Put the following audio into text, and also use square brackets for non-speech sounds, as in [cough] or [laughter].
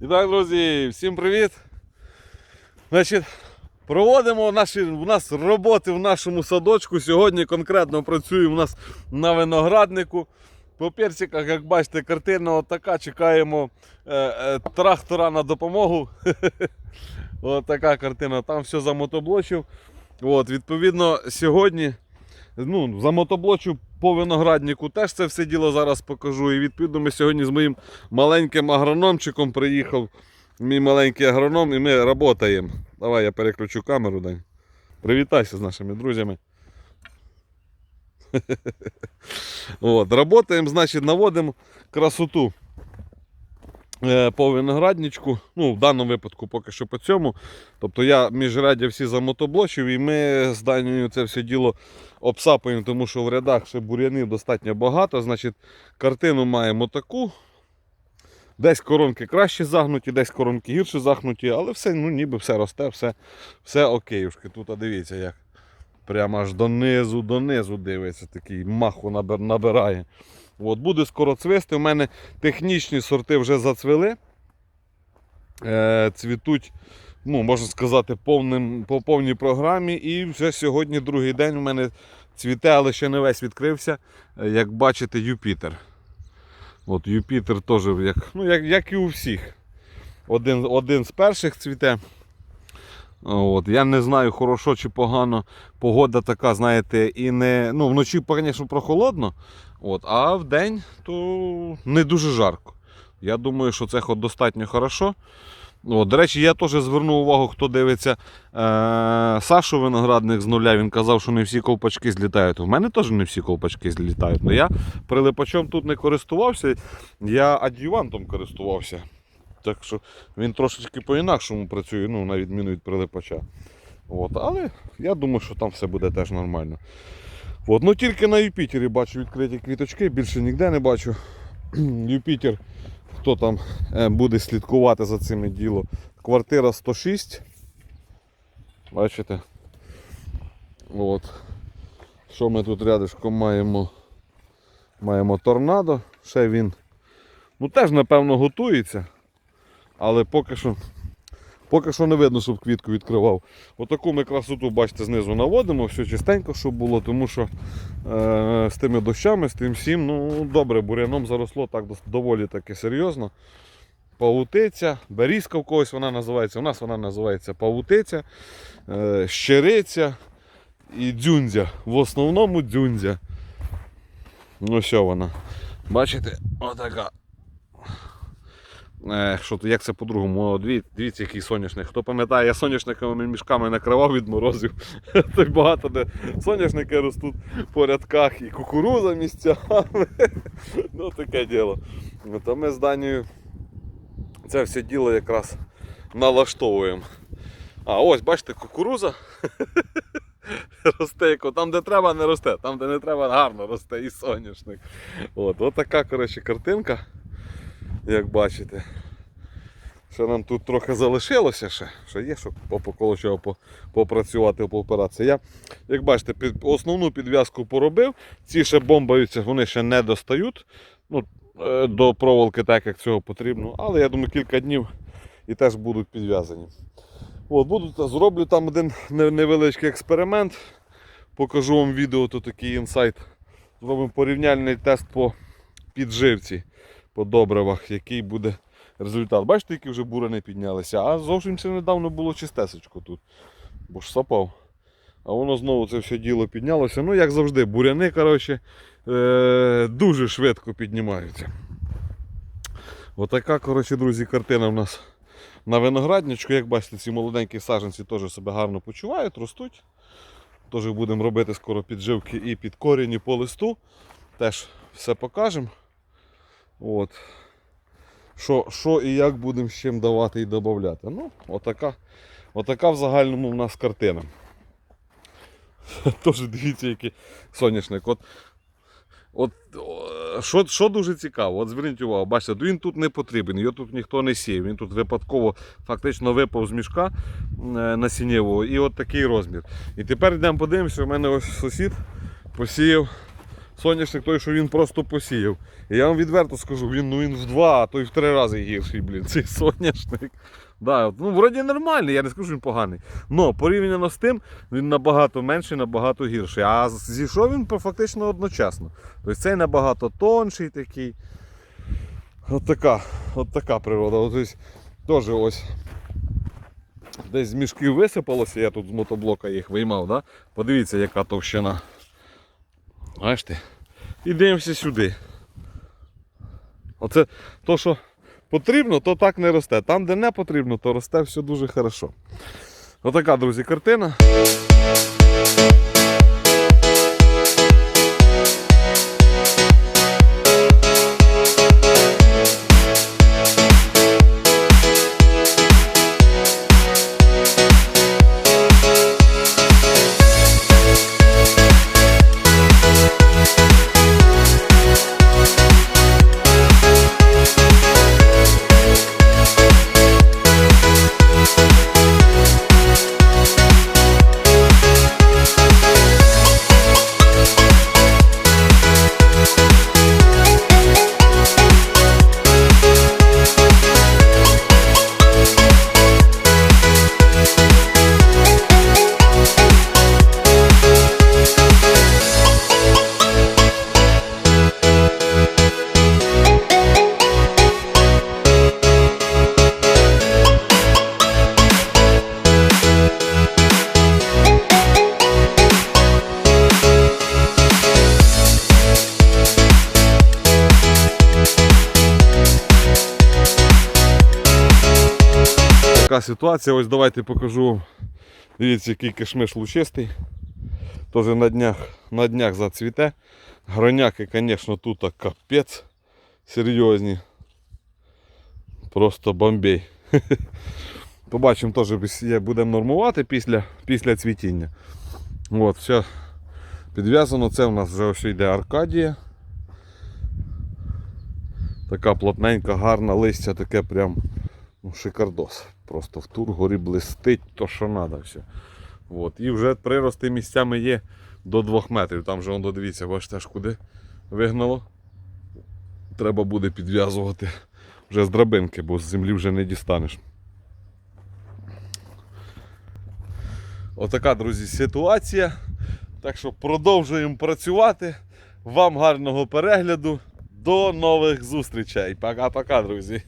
І так, друзі, всім привіт! Проводимо наші, у нас роботи в нашому садочку. Сьогодні конкретно працюємо у нас на винограднику. По персиках, як бачите, картина отака. Чекаємо е, е, трактора на допомогу. [laughs] От така картина. Там все замотоблочив. От, відповідно, сьогодні ну, замотоблочу по винограднику теж це все діло зараз покажу. І відповідно ми сьогодні з моїм маленьким агрономчиком приїхав. Мій маленький агроном, і ми працюємо. Давай я переключу камеру, Дань. Привітайся з нашими друзями. [laughs] От, Работаємо, значить, наводимо красоту по виноградничку. Ну, в даному випадку поки що по цьому. Тобто я міжрядя всі замотоблочив і ми з Данією це все діло обсапуємо, тому що в рядах ще бур'янів достатньо багато. Значить, картину маємо таку. Десь коронки краще загнуті, десь коронки гірше загнуті, але все, ну ніби все росте, все, все окейушки. Тут а дивіться, як прямо аж донизу, донизу дивиться, такий маху набирає. От, буде скоро цвисти. У мене технічні сорти вже зацвели. Е, цвітуть, ну, можна сказати, повним, по повній програмі. І вже сьогодні другий день у мене цвіте, але ще не весь відкрився. Е, Як бачите, Юпітер. От Юпітер теж, як, ну, як, як і у всіх. Один, один з перших цвіте. От, я не знаю, хорошо чи погано. Погода така, знаєте, і не. Ну, вночі, звісно, прохолодно, от, а в день то не дуже жарко. Я думаю, що це достатньо хорошо. От, до речі, я теж звернув увагу, хто дивиться е- Сашу Виноградник з нуля. Він казав, що не всі ковпачки злітають. У мене теж не всі ковпачки злітають. але я прилипачом тут не користувався, я адювантом користувався. Так що він трошечки по-інакшому працює, ну, на відміну від прилипача. От, але я думаю, що там все буде теж нормально. От, ну тільки на Юпітері бачу відкриті квіточки, більше ніде не бачу. [clears throat] Юпітер, хто там е, буде слідкувати за цим ділом. Квартира 106. Бачите? От. Що ми тут рядышком маємо? Маємо торнадо. Ще він. Ну теж, напевно, готується. Але поки що, поки що не видно, щоб квітку відкривав. Отаку ми красоту, бачите, знизу наводимо, все чистенько, щоб було, тому що е, з тими дощами, з тим всім, ну добре, буряном заросло так доволі таки серйозно. Павутиця, берізка в когось вона називається, у нас вона називається павутиця, е, щириця і дзюнзя. В основному дзюнзя. Ну що вона. Бачите, отака. Е, що, як це по-другому? Дивіться, який соняшник. Хто пам'ятає, я соняшниковими мішками накривав від морозів. [laughs] Так багато де соняшники ростуть по рядках і кукуруза місцями. [laughs] ну таке діло. То ми з Данією це все діло якраз налаштовуємо. А ось, бачите, кукуруза. [laughs] Росте, там, де треба, не росте, там, де не треба, гарно росте і соняшник. От, от така коротше, картинка як бачите. Що нам тут трохи залишилося ще, що є, щоб по поколо чого по- попрацювати, поопиратися. Я, як бачите, під, основну підв'язку поробив. Ці ще бомбаються, вони ще не достають ну, е, до проволоки, так як цього потрібно. Але я думаю, кілька днів і теж будуть підв'язані. От, буду, зроблю там один невеличкий експеримент. Покажу вам відео, то такий інсайт. Зробимо порівняльний тест по підживці по добривах, який буде результат. Бачите, які вже бурени піднялися, а зовсім це недавно було чистесечко тут. Бо ж сапав. А воно знову це все діло піднялося. Ну, як завжди, буряни коротше, е- дуже швидко піднімаються. Отака, коротше, друзі, картина в нас на виноградничку. Як бачите, ці молоденькі саджанці теж себе гарно почувають, ростуть. Теж будемо робити скоро підживки і під корінь, і по листу. Теж все покажемо. От. Що, що і як будемо з чим давати і додати. Ну, отака, отака в загальному в нас картина. [laughs] Тож дивіться, який соняшник. От, от, що, що дуже цікаво, от зверніть увагу, бачите, він тут не потрібен, його тут ніхто не сіє. Він тут випадково фактично випав з мішка е, насіннєвого і от такий розмір. І тепер йдемо подивимося, у мене ось сусід посіяв соняшник той, що він просто посіяв. І я вам відверто скажу, він, ну, він в два, а то й в три рази гірший, блін, цей соняшник. Да, ну, вроді нормальний, я не скажу, що він поганий. Но порівняно з тим, він набагато менший, набагато гірший. А зійшов він фактично одночасно. Тобто цей набагато тонший такий. От така, от така природа. От, теж ось десь з мішків висипалося, я тут з мотоблока їх виймав, да? Подивіться, яка товщина. Бачите? І дивимося сюди. Оце то, що потрібно, то так не росте. Там, де не потрібно, то росте все дуже хорошо. Отака, друзі, картина. Така ситуація. Ось давайте покажу вам. Дивіться, який кишмиш лучистий. Тоже на днях, на днях зацвіте. Гроняки, звісно, тут капець серйозні. Просто бомбей. [laughs] Побачимо теж, будемо нормувати після, після цвітіння. От, все підв'язано. Це у нас вже ось йде Аркадія. Така плотненька, гарна листя, таке прям ну, шикардос. Просто в тургорі блистить то, що треба все. От. І вже прирости місцями є до 2 метрів. Там вже воно, дивіться, бачите, аж куди вигнало. Треба буде підв'язувати вже з драбинки, бо з землі вже не дістанеш. Отака, друзі, ситуація. Так що продовжуємо працювати. Вам гарного перегляду. До нових зустрічей. Пока-пока, друзі.